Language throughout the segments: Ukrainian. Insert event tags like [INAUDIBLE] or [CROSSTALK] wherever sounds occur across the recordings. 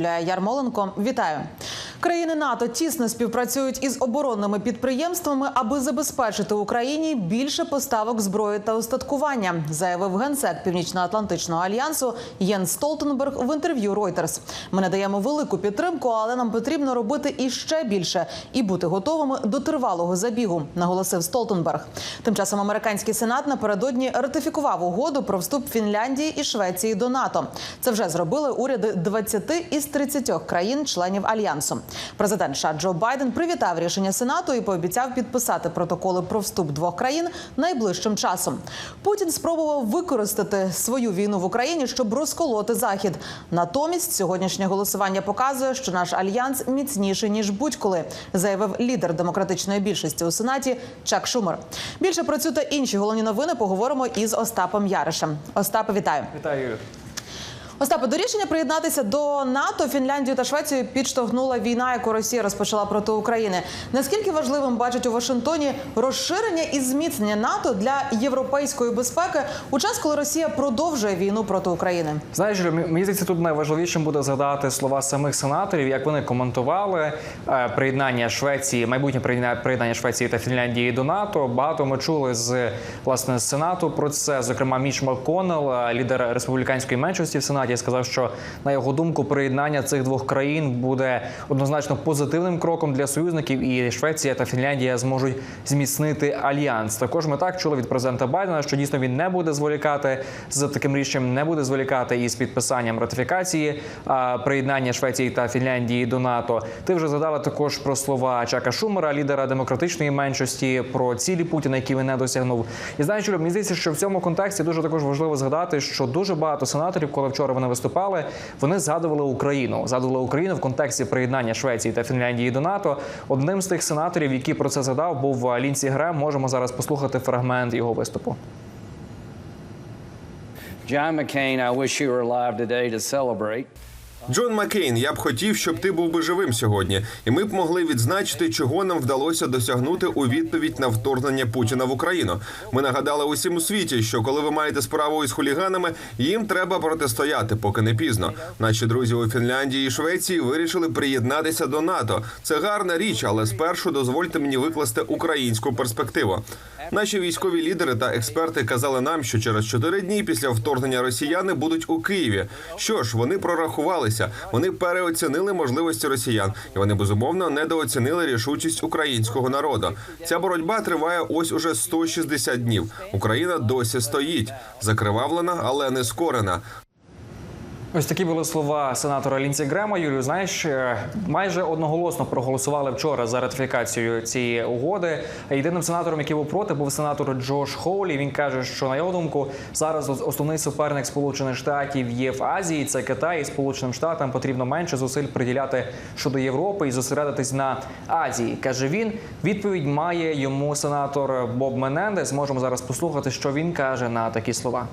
Ярмоленко, вітаю. Країни НАТО тісно співпрацюють із оборонними підприємствами, аби забезпечити Україні більше поставок зброї та устаткування, заявив генсек Північно-Атлантичного альянсу Єн Столтенберг в інтерв'ю Reuters. Ми надаємо велику підтримку, але нам потрібно робити іще більше і бути готовими до тривалого забігу, наголосив Столтенберг. Тим часом американський сенат напередодні ратифікував угоду про вступ Фінляндії і Швеції до НАТО. Це вже зробили уряди 20 із 30 країн-членів альянсу. Президент США Джо Байден привітав рішення сенату і пообіцяв підписати протоколи про вступ двох країн найближчим часом. Путін спробував використати свою війну в Україні, щоб розколоти захід. Натомість сьогоднішнє голосування показує, що наш альянс міцніший ніж будь-коли, заявив лідер демократичної більшості у сенаті Чак Шумер. Більше про цю та інші головні новини поговоримо із Остапом Яришем. Остапе, вітаю. Вітаю. Остапе, до рішення приєднатися до НАТО Фінляндію та Швецію підштовхнула війна, яку Росія розпочала проти України. Наскільки важливим бачать у Вашингтоні розширення і зміцнення НАТО для європейської безпеки у час, коли Росія продовжує війну проти України? Знаєш, мені здається, тут найважливішим буде згадати слова самих сенаторів, як вони коментували е, приєднання Швеції, майбутнє приєднання Швеції та Фінляндії до НАТО. Багато ми чули з власне з сенату про це. Зокрема, Міч Макконнелл, лідер республіканської меншості в сенаті, сказав, що на його думку приєднання цих двох країн буде однозначно позитивним кроком для союзників, і Швеція та Фінляндія зможуть зміцнити альянс. Також ми так чули від президента Байдена, що дійсно він не буде зволікати з таким рішенням, не буде зволікати із підписанням ратифікації приєднання Швеції та Фінляндії до НАТО. Ти вже згадала також про слова Чака Шумера, лідера демократичної меншості, про цілі Путіна, які він не досягнув. І знаєш, мені здається, що в цьому контексті дуже також важливо згадати, що дуже багато сенаторів, коли вчора вони виступали, вони згадували Україну, згадували Україну в контексті приєднання Швеції та Фінляндії до НАТО. Одним з тих сенаторів, який про це згадав, був Лінсі Грем. Можемо зараз послухати фрагмент його виступу. John McCain, I wish you were alive today to celebrate. Джон Маккейн, я б хотів, щоб ти був би живим сьогодні, і ми б могли відзначити, чого нам вдалося досягнути у відповідь на вторгнення Путіна в Україну. Ми нагадали усім у світі, що коли ви маєте справу із хуліганами, їм треба протистояти, поки не пізно. Наші друзі у Фінляндії і Швеції вирішили приєднатися до НАТО. Це гарна річ, але спершу дозвольте мені викласти українську перспективу. Наші військові лідери та експерти казали нам, що через чотири дні після вторгнення росіяни будуть у Києві. Що ж, вони прорахувалися, вони переоцінили можливості росіян, і вони безумовно недооцінили рішучість українського народу. Ця боротьба триває ось уже 160 днів. Україна досі стоїть, закривавлена, але не скорена. Ось такі були слова сенатора Лінсі Грема. Юлію, знаєш, е, майже одноголосно проголосували вчора за ратифікацію цієї угоди. Єдиним сенатором, який був проти, був сенатор Джош Хоулі. Він каже, що на його думку зараз основний суперник Сполучених Штатів є в Азії. Це Китай і Сполученим Штатам потрібно менше зусиль приділяти щодо Європи і зосередитись на Азії. каже він. Відповідь має йому сенатор Боб Менендес. Можемо зараз послухати, що він каже на такі слова.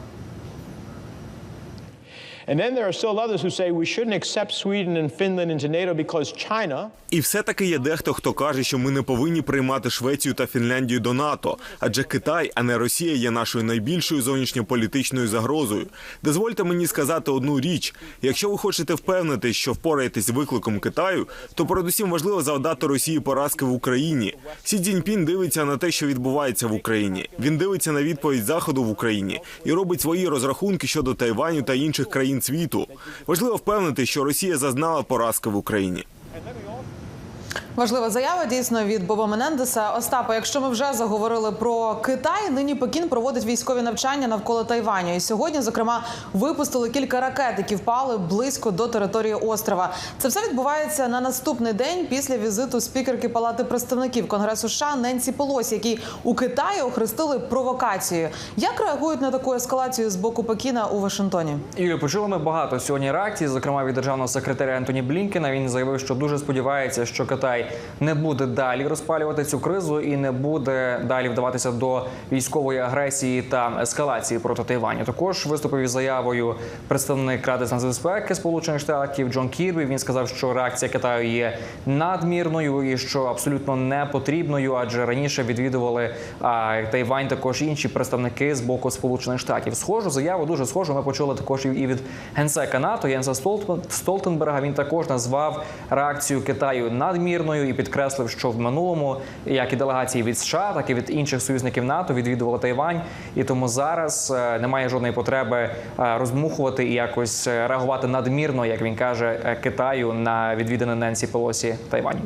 And then there are still others who say we shouldn't accept Sweden and Finland into NATO because China І все-таки є дехто, хто каже, що ми не повинні приймати Швецію та Фінляндію до НАТО, адже Китай, а не Росія, є нашою найбільшою зовнішньополітичною загрозою. Дозвольте мені сказати одну річ: якщо ви хочете впевнити, що впораєтесь з викликом Китаю, то передусім важливо завдати Росії поразки в Україні. Сі Цзіньпін дивиться на те, що відбувається в Україні. Він дивиться на відповідь заходу в Україні і робить свої розрахунки щодо Тайваню та інших країн світу. Важливо впевнити, що Росія зазнала поразки в Україні. Важлива заява дійсно від Боба Менендеса. Остапа, якщо ми вже заговорили про Китай, нині Пекін проводить військові навчання навколо Тайваню. І сьогодні, зокрема, випустили кілька ракет, які впали близько до території острова. Це все відбувається на наступний день після візиту спікерки Палати представників Конгресу США Ненсі Полосі, який у Китаї охрестили провокацією. Як реагують на таку ескалацію з боку Пекіна у Вашингтоні? Юлію, почули ми багато сьогодні реакцій, зокрема від державного секретаря Ентоні Блінкена. Він заявив, що дуже сподівається, що Китай Китай не буде далі розпалювати цю кризу і не буде далі вдаватися до військової агресії та ескалації проти Тайваню. Також виступив із заявою представник Ради з нацбезпеки Сполучених Штатів Джон Кірбі. Він сказав, що реакція Китаю є надмірною і що абсолютно не потрібною, адже раніше відвідували а, Тайвань також інші представники з боку Сполучених Штатів. Схожу заяву дуже схожу. Ми почули також і від генсека НАТО Єнса Столтен- Столтенберга. Він також назвав реакцію Китаю надмірною і підкреслив, що в минулому як і делегації від США, так і від інших союзників НАТО відвідували Тайвань, і тому зараз е, немає жодної потреби е, розмухувати і якось е, реагувати надмірно, як він каже, Китаю на відвідини Ненсі Пелосі Тайвань.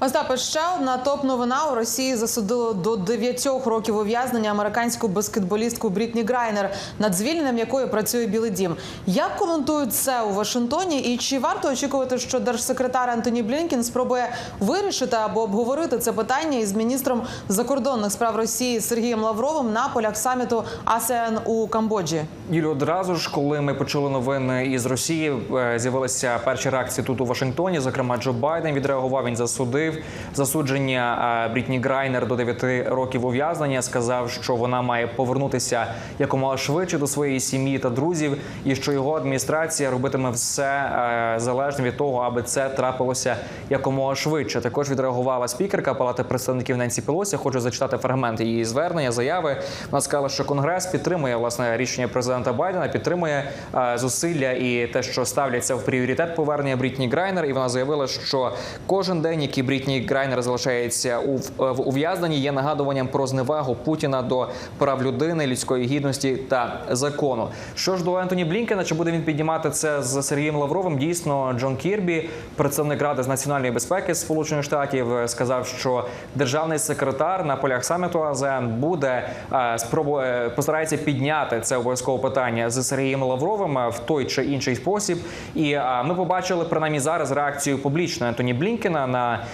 Остапе, ще одна топ-новина у Росії засудили до 9 років ув'язнення американську баскетболістку Брітні Грайнер, над звільненням якої працює Білий Дім. Як коментують це у Вашингтоні? І чи варто очікувати, що держсекретар Антоні Блінкін спробує вирішити або обговорити це питання із міністром закордонних справ Росії Сергієм Лавровим на полях саміту АСЕАН у Камбоджі? Юлю, одразу ж, коли ми почули новини із Росії, е, з'явилися перші реакції тут у Вашингтоні. Зокрема, Джо Байден відреагував. Він засудив засудження е, Брітні Грайнер до 9 років ув'язнення. Сказав, що вона має повернутися якомога швидше до своєї сім'ї та друзів, і що його адміністрація робитиме все е, залежно від того, аби це трапилося якомога швидше. Також відреагувала спікерка Палати представників Ненсі Пелосі. Хочу зачитати фрагмент її звернення, заяви. Вона сказала, що Конгрес підтримує власне рішення президента Байдена, підтримує е, зусилля і те, що ставляться в пріоритет повернення Брітні Грайнер. І вона заявила, що кожен день, який Брітні Грайнер залишається у в- в ув'язненні, є нагадуванням про зневагу Путіна до прав людини, людської гідності та закону. Що ж до Ентоні Блінкена, чи буде він піднімати це з Сергієм Лавровим? Дійсно, Джон Кірбі, представник ради з національної безпеки Сполучених Штатів, е, сказав, що державний секретар на полях саміту АЗЕН буде е, спробує постарається підняти це обов'язкове питання з Сергієм Лавровим в той чи інший спосіб. І ми побачили принаймні зараз реакцію публічно Ентоні Блінкена на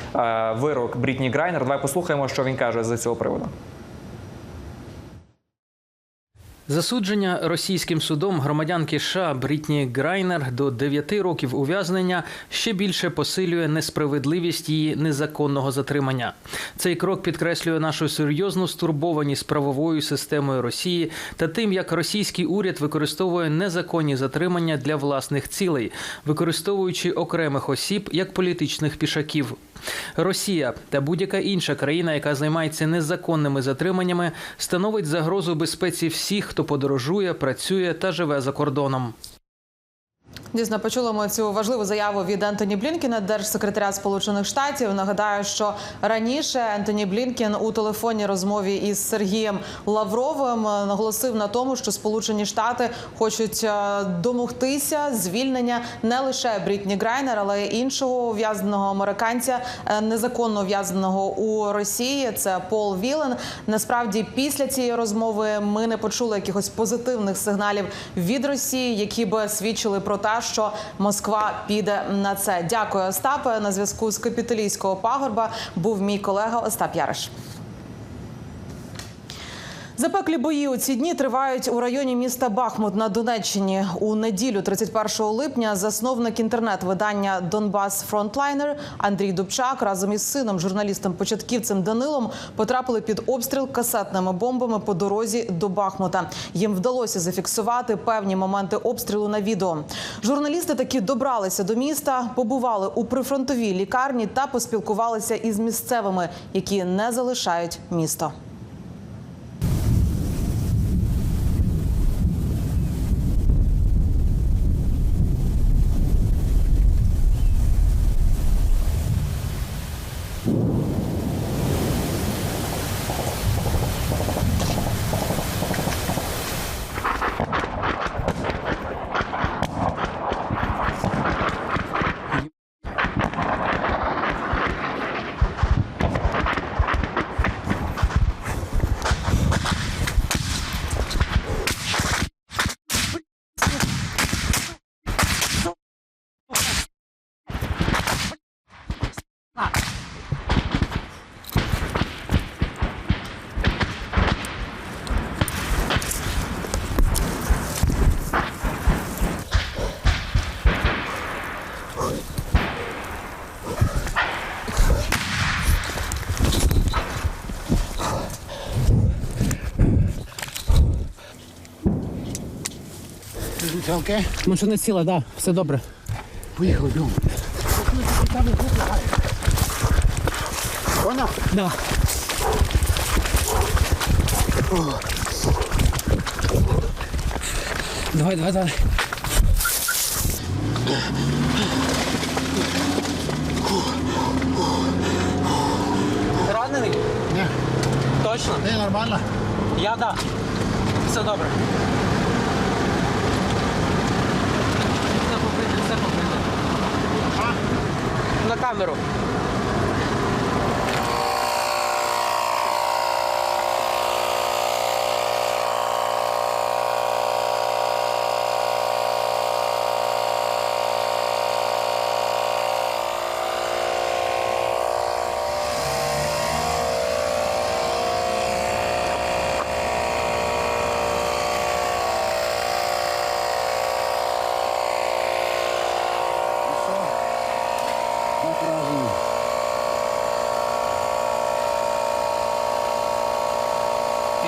вирок Брітні Грайнер. Давай послухаємо, що він каже з цього приводу. Засудження російським судом громадянки США Брітні Грайнер до 9 років ув'язнення ще більше посилює несправедливість її незаконного затримання. Цей крок підкреслює нашу серйозну стурбованість правовою системою Росії та тим, як російський уряд використовує незаконні затримання для власних цілей, використовуючи окремих осіб як політичних пішаків. Росія та будь-яка інша країна, яка займається незаконними затриманнями, становить загрозу безпеці всіх, хто подорожує, працює та живе за кордоном. Дійсно, почули ми цю важливу заяву від Ентоні Блінкіна, держсекретаря Сполучених Штатів. Нагадаю, що раніше Ентоні Блінкін у телефонній розмові із Сергієм Лавровим наголосив на тому, що Сполучені Штати хочуть е, домогтися звільнення не лише Брітні Грайнер, але й іншого ув'язненого американця, е, незаконно ув'язненого у Росії. Це Пол Вілен. Насправді, після цієї розмови ми не почули якихось позитивних сигналів від Росії, які би свідчили про те, що Москва піде на це. Дякую, Остапе. На зв'язку з капітолійського пагорба був мій колега Остап Яриш. Запеклі бої у ці дні тривають у районі міста Бахмут на Донеччині. У неділю, 31 липня, засновник інтернет-видання Донбас Фронтлайнер Андрій Дубчак разом із сином, журналістом-початківцем Данилом, потрапили під обстріл касетними бомбами по дорозі до Бахмута. Їм вдалося зафіксувати певні моменти обстрілу на відео. Журналісти таки добралися до міста, побували у прифронтовій лікарні та поспілкувалися із місцевими, які не залишають місто. Все окей? Машина ціла, да, все добре. Поїхали, бігом. Вона? Да. Давай, давай, давай. Ранений? Ні. Точно? Ти нормально? Я да. Все добре. Все покрите, все покрите. На камеру.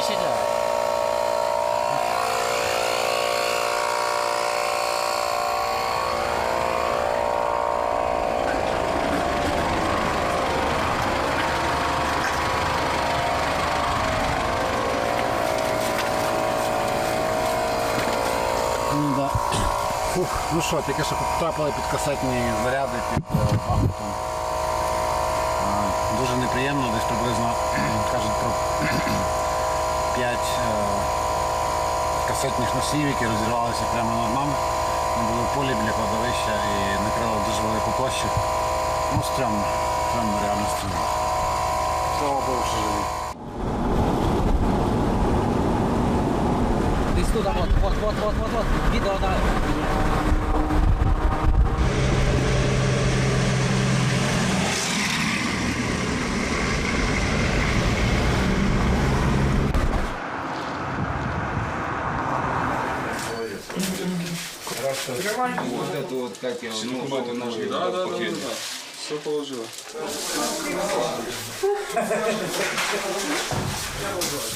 Впечатляє. Ну, да. Фух, ну що, тільки що потрапили під касетні заряди під е, Дуже неприємно, десь приблизно [CLEARS THROAT] кажуть про [CLEARS THROAT] 5 касетних носів, які розірвалися прямо над нами. Ми були в полі біля кладовища і накрили дуже велику площу. Ну, стрьомно, стрьомно, реально стрьомно. Слава Богу, що живі. Десь тут, а Вот это вот, как я, ну, вот это нашли. Да, да, да, да. Все положила.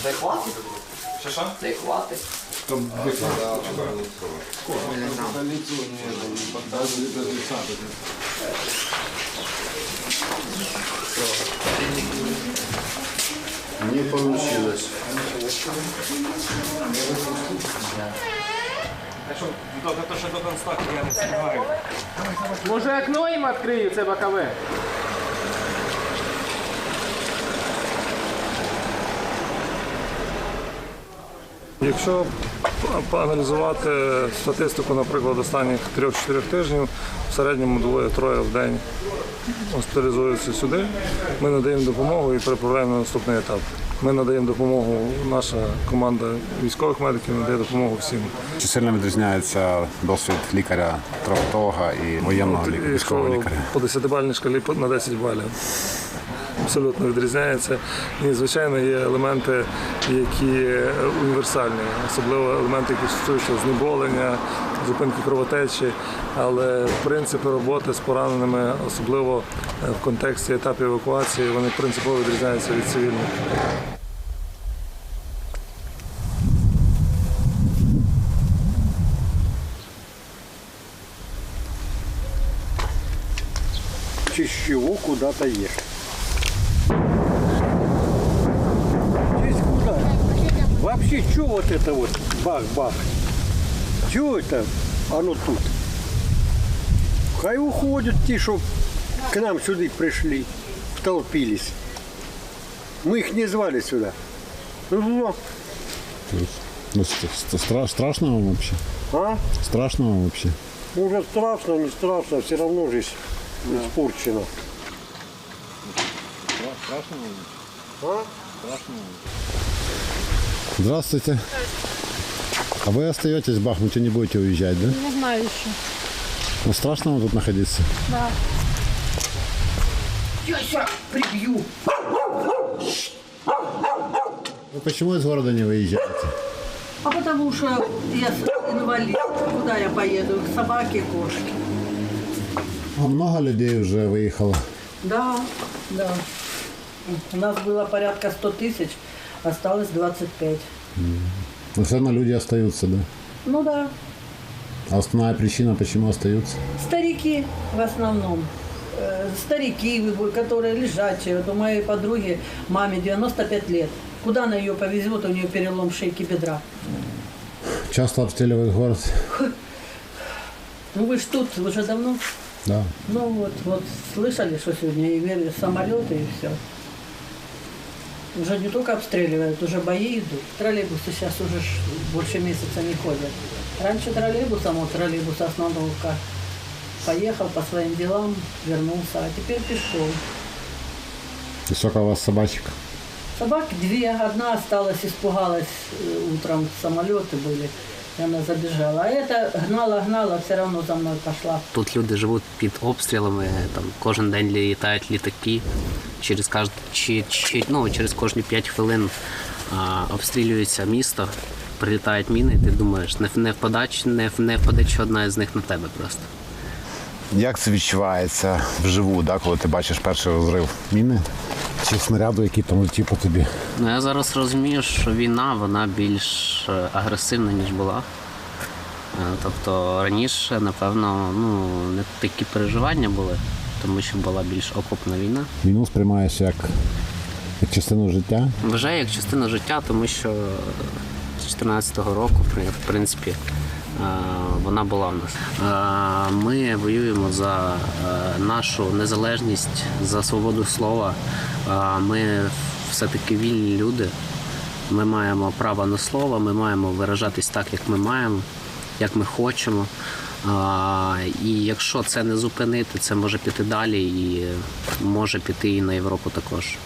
Дай хватит. Що Не получилось. Може окно їм відкрию, це бокове? Якщо проаналізувати статистику, наприклад, останніх 3-4 тижнів, в середньому двоє-троє в день госпіталізуються сюди. Ми надаємо допомогу і переправляємо на наступний етап. Ми надаємо допомогу, наша команда військових медиків надає допомогу всім. Чи сильно відрізняється досвід лікаря, травматолога і воєнного лікаря, військового лікаря? по 10-бальній шкалі на 10 балів. Абсолютно відрізняється. І, звичайно, є елементи, які універсальні, особливо елементи, які стосуються знеболення, зупинки кровотечі. Але принципи роботи з пораненими, особливо е, в контексті етапів евакуації, вони принципово відрізняються від цивільних. С чего куда-то ехать? Здесь куда? Вообще, что вот это вот бах-бах? Чего это оно тут? Хай уходят те, что к нам сюда пришли, втолпились. Мы их не звали сюда. Ну, Ну, стра- страшно вам вообще? а? Страшно вам вообще? Уже страшно, не страшно, все равно жизнь испорчена. Здравствуйте. А вы остаетесь в Бахмуте, не будете уезжать, да? Не знаю еще. Ну, страшно вам тут находиться? Да. Вы почему из города не выезжаете? А потому что я инвалид. Куда я поеду? К собаке, кошке. А много людей уже выехало. Да, да. У нас было порядка 100 тысяч, осталось 25. Но все равно люди остаются, да? Ну да. А основная причина, почему остаются? Старики в основном. Э, Старики, которые лежачие. Вот у моей подруги, маме 95 лет. Куда она ее повезет, у нее перелом шейки бедра. Часто обстреливают город? Ну вы ж тут уже давно. Да. Ну вот, вот слышали, что сегодня и вели самолеты и все. Уже не только обстреливают, уже бои идут. Троллейбусы сейчас уже больше месяца не ходят. Раньше троллейбусом, вот троллейбус остановка. Поехал по своим делам, вернулся, а теперь пешком. И сколько у вас собачек? Собак две, одна осталась, испугалась э, утром, самолеты были, она забежала. А эта гнала, гнала, все равно за мною пошла. Тут люди живуть під обстрілами, там кожен день літають літаки. Через каж... чи, чи, ну, через кожні 5 хвилин а, обстрілюється місто, прилітають міни, і ти думаєш, не, не, впаде, чи- не, не впаде одна з них на тебе просто. Як це відчувається вживу, да, коли ти бачиш перший розрив міни чи снаряду, який там летів по тобі? Ну я зараз розумію, що війна вона більш е, агресивна, ніж була. Е, Тобто раніше, напевно, ну, не такі переживання були, тому що була більш окопна війна. Війну сприймаєш як, як частину життя. Вважаю як частину життя, тому що з 14-го року, в принципі, вона була в нас. Е, Ми воюємо за е, нашу незалежність, за свободу слова. Е, Ми все-таки вільні люди. Ми маємо право на слово, ми маємо виражатись так, як ми маємо, як ми хочемо. І якщо це не зупинити, це може піти далі і може піти і на Європу також.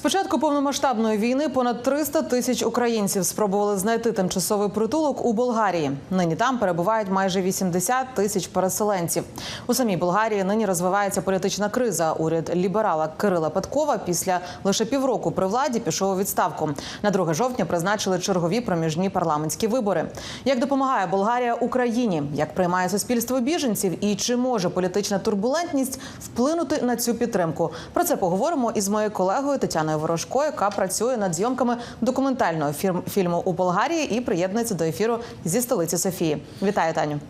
З початку повномасштабної війни понад 300 тисяч українців спробували знайти тимчасовий притулок у Болгарії. Нині там перебувають майже 80 тисяч переселенців. У самій Болгарії нині розвивається політична криза. Уряд ліберала Кирила Петкова після лише півроку при владі пішов у відставку. На 2 жовтня призначили чергові проміжні парламентські вибори. Як допомагає Болгарія Україні? Як приймає суспільство біженців? І чи може політична турбулентність вплинути на цю підтримку? Про це поговоримо із моєю колегою Тетяною Ворожко, яка працює над зйомками документального фільму у Болгарії і приєднується до ефіру зі столиці Софії. Вітаю, Таню.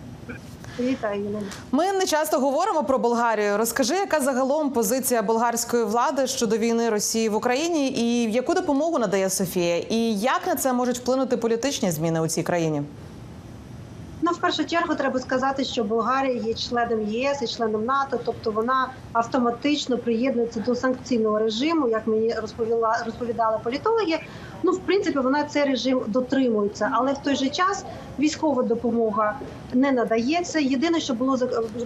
Вітаю, Ми не часто говоримо про Болгарію. Розкажи, яка загалом позиція болгарської влади щодо війни Росії в Україні, і яку допомогу надає Софія, і як на це можуть вплинути політичні зміни у цій країні? Ну, в першу чергу треба сказати, що Болгарія є членом ЄС і членом НАТО, тобто вона автоматично приєднується до санкційного режиму, як мені розповіла розповідали політологи. Ну, в принципі, вона цей режим дотримується, але в той же час військова допомога не надається. Єдине, що було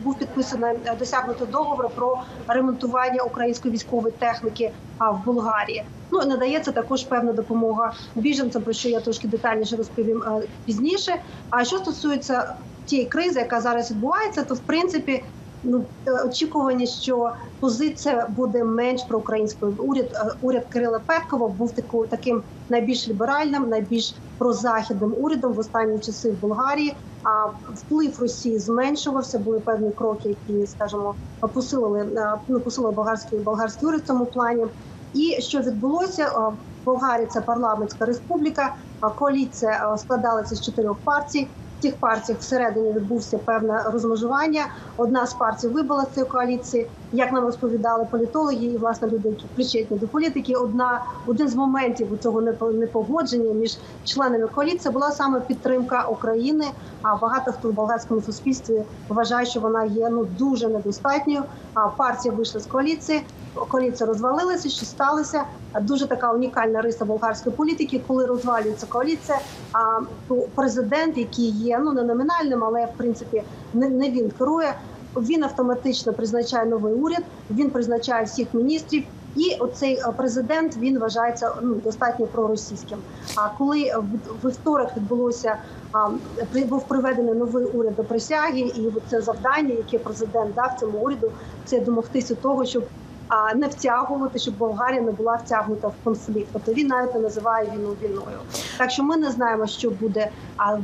був підписано е, досягнуто договор про ремонтування української військової техніки в Болгарії. Ну і надається також певна допомога біженцям, про що я трошки детальніше розповім е, пізніше. А що стосується тієї кризи, яка зараз відбувається, то в принципі. Ну, е, очікування, що позиція буде менш проукраїнською. Уряд е, уряд Кирила Петкова був таку таким найбільш ліберальним, найбільш прозахідним урядом в останні часи в Болгарії. А вплив Росії зменшувався. Були певні кроки, які, скажімо, посилили е, ну, посилили болгарський болгарський уряд в цьому плані. І що відбулося? Болгарія це парламентська республіка. а Коаліція складалася з чотирьох партій. Цих партіях всередині відбувся певне розмежування. Одна з партій вибула з цієї коаліції. Як нам розповідали політологи і власне люди, які причетні до політики, одна один з моментів у цього непо- непогодження між членами коаліції була саме підтримка України. А багато хто в болгарському суспільстві вважає, що вона є ну дуже недостатньою. А партія вийшла з коаліції. Коаліція розвалилася, що сталося. Дуже така унікальна риса болгарської політики, коли розвалюється коаліція. А президент, який є ну не номінальним, але в принципі не, він керує. Він автоматично призначає новий уряд. Він призначає всіх міністрів. І оцей е, президент він вважається ну достатньо проросійським. А коли в- вівторок відбулося а, був приведений новий уряд до присяги, і це завдання, яке президент дав цьому уряду, це домогтися того, щоб а не втягувати, щоб Болгарія не була втягнута в конфлікт. Тобто він навіть не називає війну війною. Так що ми не знаємо, що буде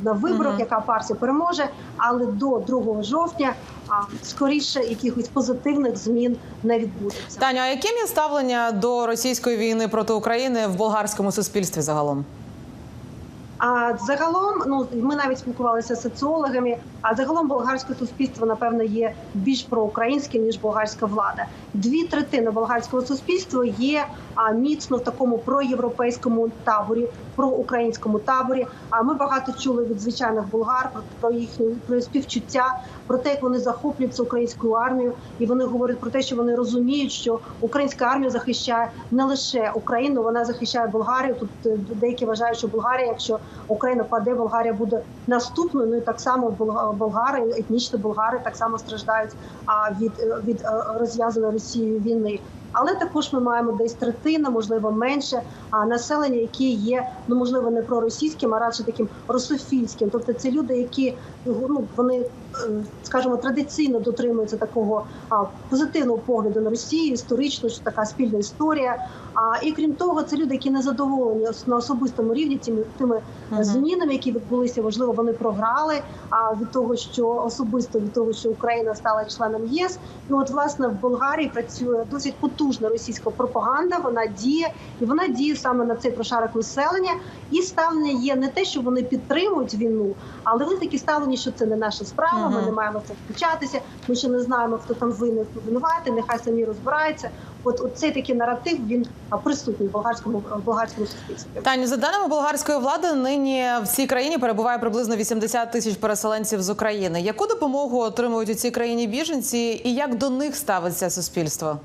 на виборах, яка партія переможе, але до 2 жовтня а, скоріше якихось позитивних змін не відбудеться. Таню, а яким є ставлення до російської війни проти України в болгарському суспільстві загалом? А загалом, ну ми навіть спілкувалися з соціологами. А загалом болгарське суспільство напевно є більш проукраїнським ніж болгарська влада. Дві третини болгарського суспільства є а, міцно в такому проєвропейському таборі, проукраїнському таборі. А ми багато чули від звичайних болгар про, про про співчуття, про те, як вони захоплюються українською армією, і вони говорять про те, що вони розуміють, що українська армія захищає не лише Україну, вона захищає Болгарію. Тут е, деякі вважають, що Болгарія, якщо Україна паде, Болгарія буде наступною. Ну і так само болга- болгари, етнічні болгари так само страждають а, від, е, від е, розв'язаної Росією війни. Але також ми маємо десь третина, можливо, менше населення, які є ну можливо не проросійським, а радше таким русофільським. Тобто це люди, які ну вони, е, скажімо, традиційно дотримуються такого а, позитивного погляду на Росію, історично, що така спільна історія. А і крім того, це люди, які не задоволені на особистому рівні тими тими Мгм. змінами, які відбулися. Можливо, вони програли. А від того, що особисто від того, що Україна стала членом ЄС, ну от власне в Болгарії працює досить потужна російська пропаганда. Вона діє і вона діє саме на цей прошарок населення. І ставлення є не те, що вони підтримують війну, але вони такі ставлені, що це не наша справа. Ми не маємо це включатися. Ми ще не знаємо, хто там винен, хто винуватий. Нехай самі розбираються. От, от цей такий наратив він присутній в болгарському в болгарському суспільстві. Таню, за даними болгарської влади, нині в цій країні перебуває приблизно 80 тисяч переселенців з України. Яку допомогу отримують у цій країні біженці, і як до них ставиться суспільство?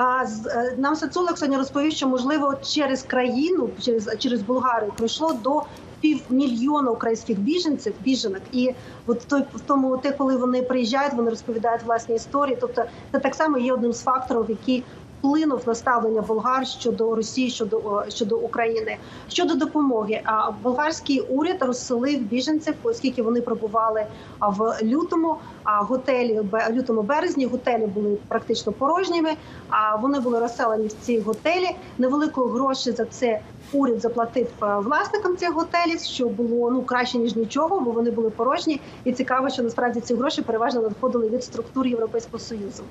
А е, нам соціолог сьогодні розповів, що можливо через країну, через через Болгарію прийшло до півмільйона українських біженців, біженок. І от той в тому, те, коли вони приїжджають, вони розповідають власні історії. Тобто, це так само є одним з факторів, який вплинув на ставлення болгар щодо Росії, щодо щодо України. Щодо допомоги, а болгарський уряд розселив біженців, оскільки вони пробували в лютому. А готелі лютому березні готелі були практично порожніми. А вони були розселені в ці готелі. Невеликої гроші за це уряд заплатив е, власникам цих готелів, що було ну краще ніж нічого, бо вони були порожні. І цікаво, що насправді ці гроші переважно надходили від структур Європейського союзу.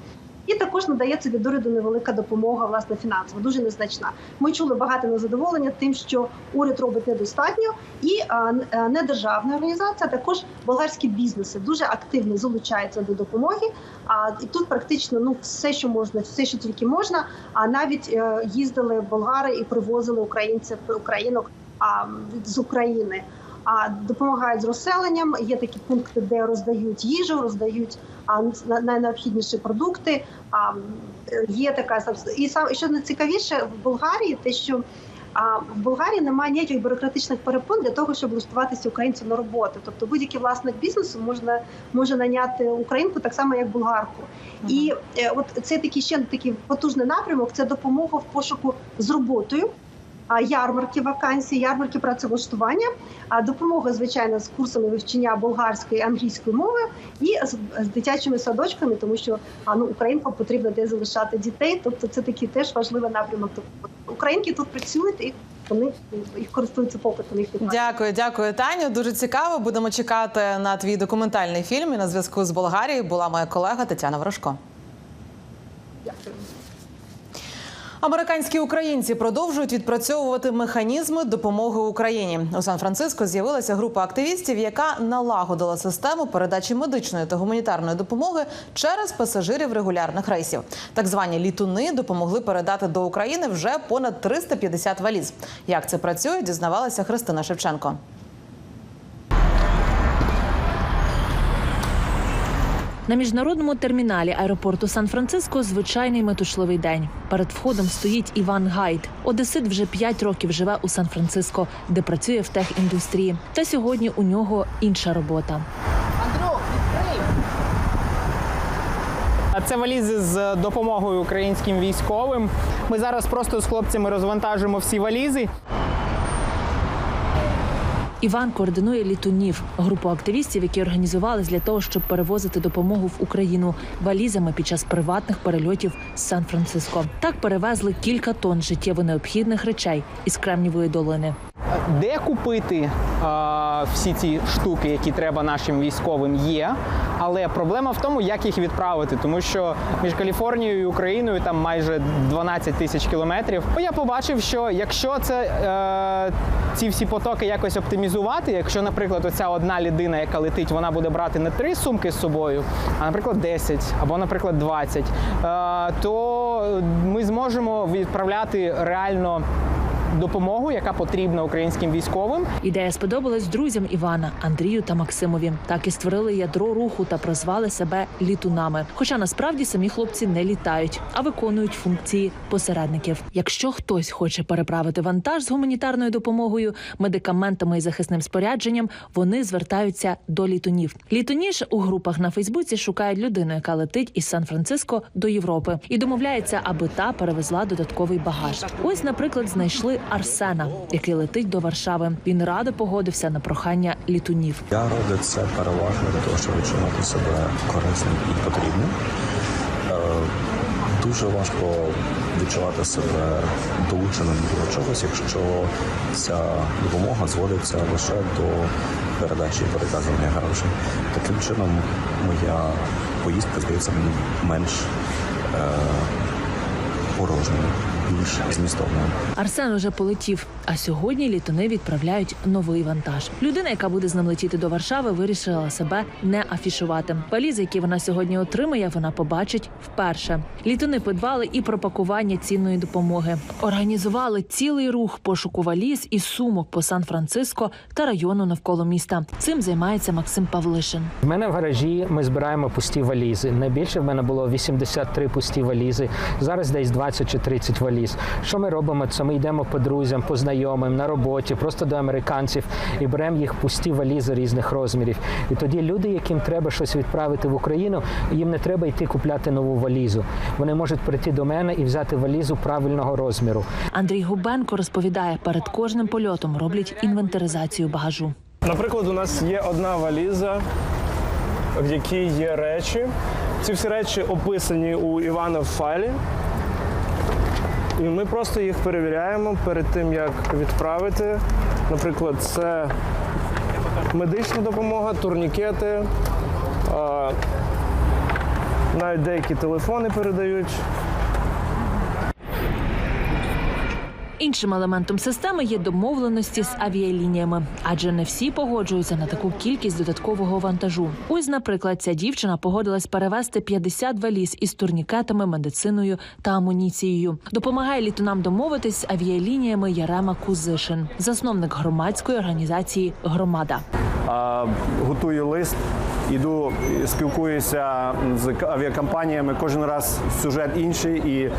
І також надається від уряду невелика допомога, власне, фінансова, дуже незначна. Ми чули багато незадоволення тим, що уряд робить недостатньо, і н- недержавна організація, а також болгарські бізнеси дуже активно залучаються до допомоги. А і тут практично ну все, що можна, все, що тільки можна. А навіть е, їздили болгари і привозили українців українок а, з України. А допомагають з розселенням. Є такі пункти, де роздають їжу, роздають найнеобхідніші продукти. А, є така і сам що найцікавіше в Болгарії, те, що а в Болгарії немає ніяких бюрократичних перепон для того, щоб влаштуватися українцю на роботу. Тобто будь-який власник бізнесу можна може наняти українку так само, як болгарку. І е, от це такий ще такий потужний напрямок. Це допомога в пошуку з роботою. Ярмарки вакансій, ярмарки працевлаштування, допомога звичайно з курсами вивчення болгарської англійської мови і з, дитячими садочками, тому що ну українкам потрібно де залишати дітей. Тобто це такий теж важливий напрямок. Тобто, Українки тут працюють і вони їх користуються попитом. Їх Дякую, дякую, Таню. Дуже цікаво. Будемо чекати на твій документальний фільм. І на зв'язку з Болгарією була моя колега Тетяна Ворожко. Американські українці продовжують відпрацьовувати механізми допомоги Україні. У Сан-Франциско з'явилася група активістів, яка налагодила систему передачі медичної та гуманітарної допомоги через пасажирів регулярних рейсів. Так звані літуни допомогли передати до України вже понад 350 валіз. Як це працює, дізнавалася Христина Шевченко. На міжнародному терміналі аеропорту Сан-Франциско звичайний метушливий день. Перед входом стоїть Іван Гайд. Одесит вже 5 років живе у Сан-Франциско, де працює в техіндустрії. Та сьогодні у нього інша робота. Це валізи з допомогою українським військовим. Ми зараз просто з хлопцями розвантажимо всі валізи. Іван координує літунів, групу активістів, які організувались для того, щоб перевозити допомогу в Україну валізами під час приватних перельотів з Сан-Франциско. Так перевезли кілька тонн життєво необхідних речей із Кремнівої долини. Де купити е, всі ці штуки, які треба нашим військовим, є. Але проблема в тому, як їх відправити, тому що між Каліфорнією і Україною там майже 12 тисяч кілометрів. Я побачив, що якщо це е, ці всі потоки якось оптимізувати, якщо, наприклад, оця одна людина, яка летить, вона буде брати не три сумки з собою, а наприклад 10 або, наприклад, 20, е, то ми зможемо відправляти реально допомогу, яка потрібна українським військовим. Ідея сподобалась друзям Івана, Андрію та Максимові. Так і створили ядро руху та прозвали себе літунами. Хоча насправді самі хлопці не літають, а виконують функції посередників. Якщо хтось хоче переправити вантаж з гуманітарною допомогою, медикаментами і захисним спорядженням, вони звертаються до літунів. Літуні ж у групах на Фейсбуці шукають людину, яка летить із Сан-Франциско до Європи, і домовляється, аби та перевезла додатковий багаж. Ось, наприклад, знайшли Арсена, який летить до Варшави. Він радо погодився на прохання літунів. Я роблю це переважно для того, щоб відчувати себе корисним і потрібним. Е, Дуже важко відчувати себе долученим до чогось, якщо ця допомога зводиться лише до передачі і переказування грошей. Таким чином, моя поїздка здається мені менш е, порожньою, більш змістовною. Арсен уже полетів. А сьогодні літуни відправляють новий вантаж. Людина, яка буде з ним летіти до Варшави, вирішила себе не афішувати. Валізи, які вона сьогодні отримає, вона побачить вперше. Літуни подбали і про пакування цінної допомоги. Організували цілий рух пошуку валіз і сумок по Сан-Франциско та району навколо міста. Цим займається Максим Павлишин. В мене в гаражі ми збираємо пусті валізи. Найбільше в мене було 83 пусті валізи. Зараз десь 20 чи 30 валіз. Що ми робимо? Це ми йдемо по друзям, по знайомим на роботі, просто до американців і беремо їх пусті валізи різних розмірів. І тоді люди, яким треба щось відправити в Україну, їм не треба йти купляти нову валізу. Вони можуть прийти до мене і взяти валізу правильного розміру. Андрій Губенко розповідає, перед кожним польотом роблять інвентаризацію багажу. Наприклад, у нас є одна валіза, в якій є речі. Ці всі речі описані у Івана в файлі. І ми просто їх перевіряємо перед тим, як відправити. Наприклад, це медична допомога, турнікети, навіть деякі телефони передають. Іншим елементом системи є домовленості з авіалініями, адже не всі погоджуються на таку кількість додаткового вантажу. Ось, наприклад, ця дівчина погодилась перевезти 50 валіз із турнікетами, медициною та амуніцією. Допомагає літунам домовитись з авіалініями Ярема Кузишин, засновник громадської організації Громада. Готую лист, іду спілкуюся з авіакомпаніями. Кожен раз сюжет інший і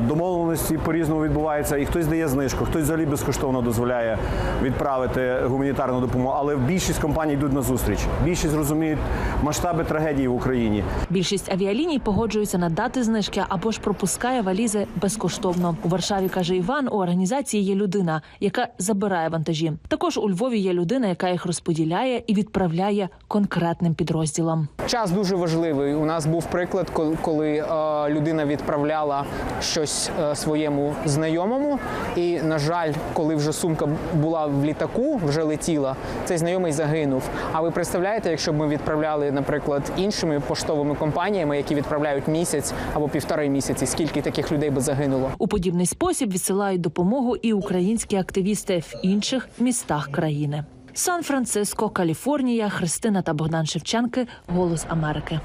домовленості по-різному відбуваються. І хтось дає знижку, хтось взагалі безкоштовно дозволяє відправити гуманітарну допомогу. Але більшість компаній йдуть на зустріч. Більшість розуміють масштаби трагедії в Україні. Більшість авіаліній погоджуються надати знижки або ж пропускає валізи безкоштовно. У Варшаві каже Іван. У організації є людина, яка забирає вантажі. Також у Львові є людина, яка їх розподіляє і відправляє конкретним підрозділам. Час дуже важливий. У нас був приклад, кол- коли е, людина відправляла щось е, своєму знайомому, і на жаль, коли вже сумка була в літаку, вже летіла, цей знайомий загинув. А ви представляєте, якщо б ми відправляли, наприклад, іншими поштовими компаніями, які відправляють місяць або півтори місяці, скільки таких людей би загинуло? У подібний спосіб відсилають допомогу і українські активісти в інших містах країни. Сан-Франциско, Каліфорнія, Христина та Богдан Шевченки. Голос Америки.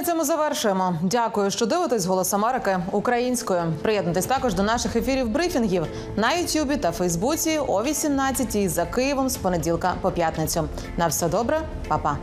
На цьому завершуємо. Дякую, що дивитесь «Голос Америки українською. Приєднуйтесь також до наших ефірів брифінгів на Ютубі та Фейсбуці о 18 за Києвом з понеділка по п'ятницю. На все добре, па-па.